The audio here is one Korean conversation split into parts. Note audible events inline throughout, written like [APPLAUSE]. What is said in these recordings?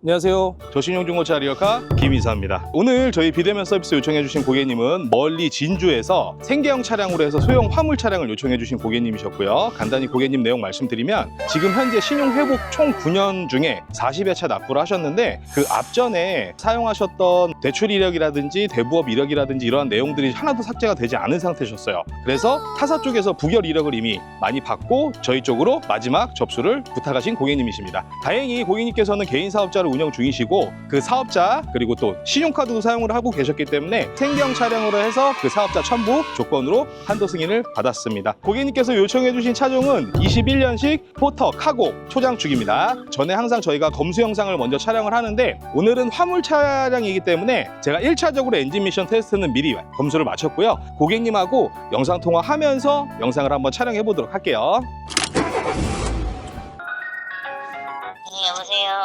안녕하세요. 저 신용중고차 리어카 김이사입니다. 오늘 저희 비대면 서비스 요청해주신 고객님은 멀리 진주에서 생계형 차량으로 해서 소형 화물 차량을 요청해주신 고객님이셨고요. 간단히 고객님 내용 말씀드리면 지금 현재 신용 회복 총 9년 중에 40여 차 납부를 하셨는데 그 앞전에 사용하셨던 대출 이력이라든지 대부업 이력이라든지 이러한 내용들이 하나도 삭제가 되지 않은 상태셨어요. 그래서 타사 쪽에서 부결 이력을 이미 많이 받고 저희 쪽으로 마지막 접수를 부탁하신 고객님이십니다. 다행히 고객님께서는 개인 사업자 를 운영 중이시고 그 사업자 그리고 또 신용카드도 사용을 하고 계셨기 때문에 생경 차량으로 해서 그 사업자 첨부 조건으로 한도 승인을 받았습니다. 고객님께서 요청해 주신 차종은 21년식 포터 카고 초장축입니다. 전에 항상 저희가 검수 영상을 먼저 촬영을 하는데 오늘은 화물 차량이기 때문에 제가 1차적으로 엔진 미션 테스트는 미리 검수를 마쳤고요. 고객님하고 영상 통화하면서 영상을 한번 촬영해 보도록 할게요.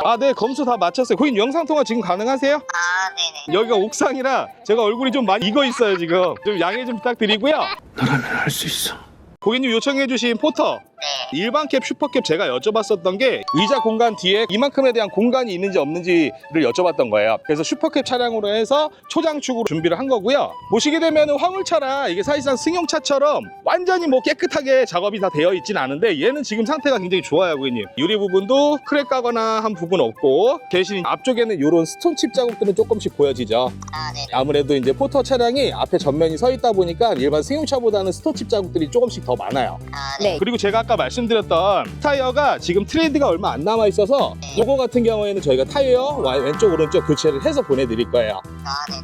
아, 네, 검수 다 마쳤어요. 고객님 영상 통화 지금 가능하세요? 아, 네네. 여기가 옥상이라 제가 얼굴이 좀 많이 익어 있어요 지금 좀 양해 좀 부탁드리고요 너라면 할 수 있어. 고객님 요청해주신 포터 네. 일반 캡, 슈퍼캡 제가 여쭤봤었던 게 의자 공간 뒤에 이만큼에 대한 공간이 있는지 없는지를 여쭤봤던 거예요. 그래서 슈퍼캡 차량으로 해서 초장축으로 준비를 한 거고요. 보시게 되면 화물차라 이게 사실상 승용차처럼 완전히 뭐 깨끗하게 작업이 다 되어 있진 않은데 얘는 지금 상태가 굉장히 좋아요, 고객님. 유리 부분도 크랙 가거나 한 부분 없고 대신 앞쪽에는 이런 스톤칩 자국들은 조금씩 보여지죠. 아, 네. 아무래도 이제 포터 차량이 앞에 전면이 서 있다 보니까 일반 승용차보다는 스톤칩 자국들이 조금씩 더 많아요. 아, 네. 그리고 제가 아까 말씀드렸던 타이어가 지금 트레이드가 얼마 안 남아 있어서 이거 같은 경우에는 저희가 타이어 와- 왼쪽 오른쪽 교체를 해서 보내드릴 거예요.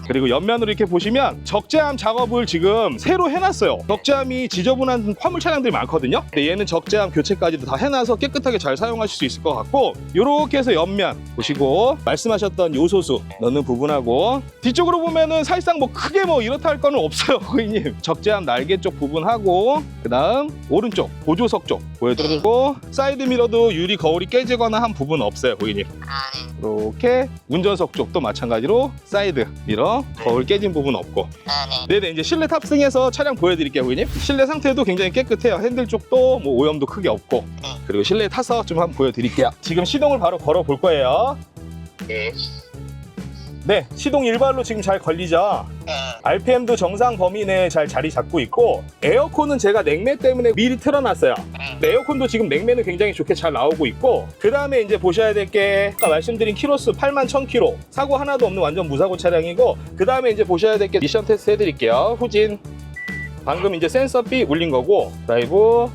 그리고 옆면으로 이렇게 보시면 적재함 작업을 지금 새로 해놨어요. 적재함이 지저분한 화물 차량들이 많거든요. 근데 얘는 적재함 교체까지도 다 해놔서 깨끗하게 잘 사용하실 수 있을 것 같고 이렇게 해서 옆면 보시고 말씀하셨던 요소수 넣는 부분하고 뒤쪽으로 보면은 사실상 뭐 크게 뭐 이렇다 할 거는 없어요, [LAUGHS] 고객님. 적재함 날개 쪽 부분하고 그 다음 오른쪽 보조석 쪽 보여드리고 사이드 미러도 유리 거울이 깨지거나 한 부분 없어요, 고객님. 아, 네. 이렇게 운전석 쪽도 마찬가지로 사이드 미러 거울 깨진 부분 없고 아, 네. 네네 이제 실내 탑승해서 차량 보여드릴게요 고객님 실내 상태도 굉장히 깨끗해요 핸들 쪽도 뭐 오염도 크게 없고 그리고 실내에 타서 좀 한번 보여드릴게요 지금 시동을 바로 걸어 볼 거예요 네. 네 시동 일발로 지금 잘 걸리죠 네. RPM도 정상 범위 내에 잘 자리 잡고 있고 에어컨은 제가 냉매 때문에 미리 틀어놨어요. 네, 에어컨도 지금 냉매는 굉장히 좋게 잘 나오고 있고 그 다음에 이제 보셔야 될 게 아까 말씀드린 키로수 8만 1000km 사고 하나도 없는 완전 무사고 차량이고 그 다음에 이제 보셔야 될 게 미션 테스트 해드릴게요. 후진. 방금 이제 센서 B 울린 거고 드라이브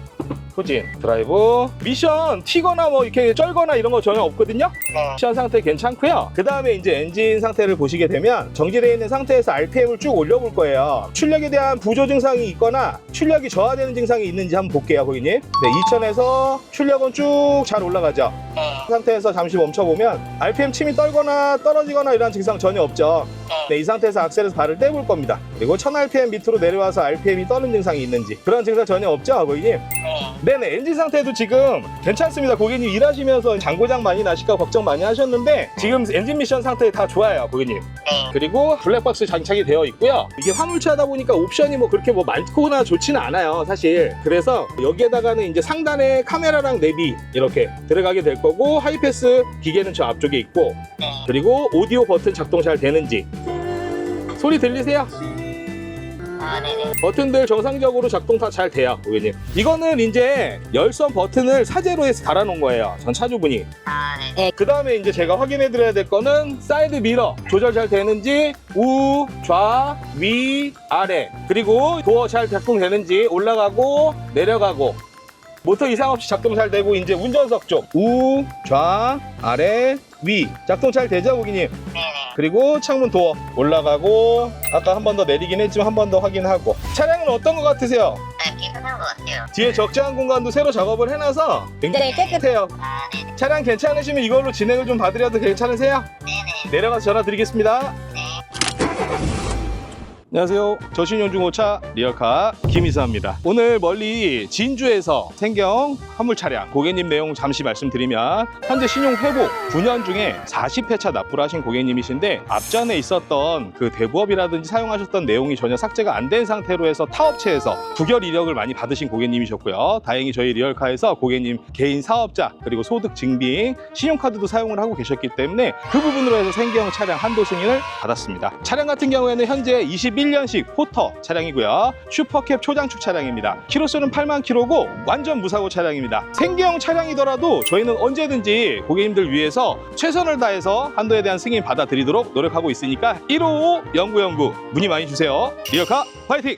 후진 드라이브 미션 튀거나 뭐 이렇게 쩔거나 이런 거 전혀 없거든요 네. 미션 상태 괜찮고요. 그 다음에 이제 엔진 상태를 보시게 되면 정지되어 있는 상태에서 RPM을 쭉 올려볼 거예요. 출력에 대한 부조 증상이 있거나 출력이 저하되는 증상이 있는지 한번 볼게요, 고객님. 네, 2000에서 출력은 쭉 잘 올라가죠. 네. 그 상태에서 잠시 멈춰보면 RPM 침이 떨거나 떨어지거나 이런 증상 전혀 없죠. 네, 이 상태에서 악셀에서 발을 떼볼 겁니다. 그리고 1000rpm 밑으로 내려와서 RPM이 떠는 증상이 있는지 그런 증상 전혀 없죠, 고객님. 네. 네네 엔진 상태도 지금 괜찮습니다 고객님 일하시면서 장고장 많이 나실까 걱정 많이 하셨는데 지금 엔진 미션 상태 다 좋아요 고객님 네. 그리고 블랙박스 장착이 되어 있고요 이게 화물차다 보니까 옵션이 뭐 그렇게 뭐 많거나 좋지는 않아요 사실 그래서 여기에다가는 이제 상단에 카메라랑 내비 이렇게 들어가게 될 거고 하이패스 기계는 저 앞쪽에 있고 네. 그리고 오디오 버튼 작동 잘 되는지 소리 들리세요? 아, 네네. 버튼들 정상적으로 작동 다 잘 돼요, 고객님. 이거는 이제 열선 버튼을 사제로 해서 달아놓은 거예요. 전 차주분이. 아, 네. 그 다음에 이제 제가 확인해 드려야 될 거는 사이드 미러 조절 잘 되는지 우, 좌, 위, 아래 그리고 도어 잘 작동되는지 올라가고 내려가고 모터 이상 없이 작동 잘 되고 이제 운전석 쪽 우, 좌, 아래, 위 작동 잘 되죠, 고객님? 네네. 그리고 창문 도어 올라가고 아까 한 번 더 내리긴 했지만 한 번 더 확인하고 차량은 어떤 것 같으세요? 네, 깨끗한 것 같아요. 뒤에 적재한 공간도 새로 작업을 해놔서 굉장히 깨끗해요 아, 네네. 차량 괜찮으시면 이걸로 진행을 좀 봐드려도 괜찮으세요? 네네. 내려가서 전화 드리겠습니다 네. 안녕하세요. 저신용중고차 리어카 김이사입니다. 오늘 멀리 진주에서 생경 화물 차량 고객님 내용 잠시 말씀드리면 현재 신용 회복 9년 중에 40회차 납부를 하신 고객님이신데 앞전에 있었던 그 대부업이라든지 사용하셨던 내용이 전혀 삭제가 안 된 상태로 해서 타업체에서 부결 이력을 많이 받으신 고객님이셨고요. 다행히 저희 리얼카에서 고객님 개인 사업자 그리고 소득 증빙 신용카드도 사용을 하고 계셨기 때문에 그 부분으로 해서 생경 차량 한도 승인을 받았습니다. 차량 같은 경우에는 현재 21 년식 포터 차량이고요. 슈퍼캡 초장축 차량입니다. 키로수는 8만 킬로고 완전 무사고 차량입니다. 생경 차량이더라도 저희는 언제든지 고객님들 위해서 최선을 다해서 한도에 대한 승인 받아드리도록 노력하고 있으니까 155 연구연구 문의 많이 주세요. 리어카 파이팅!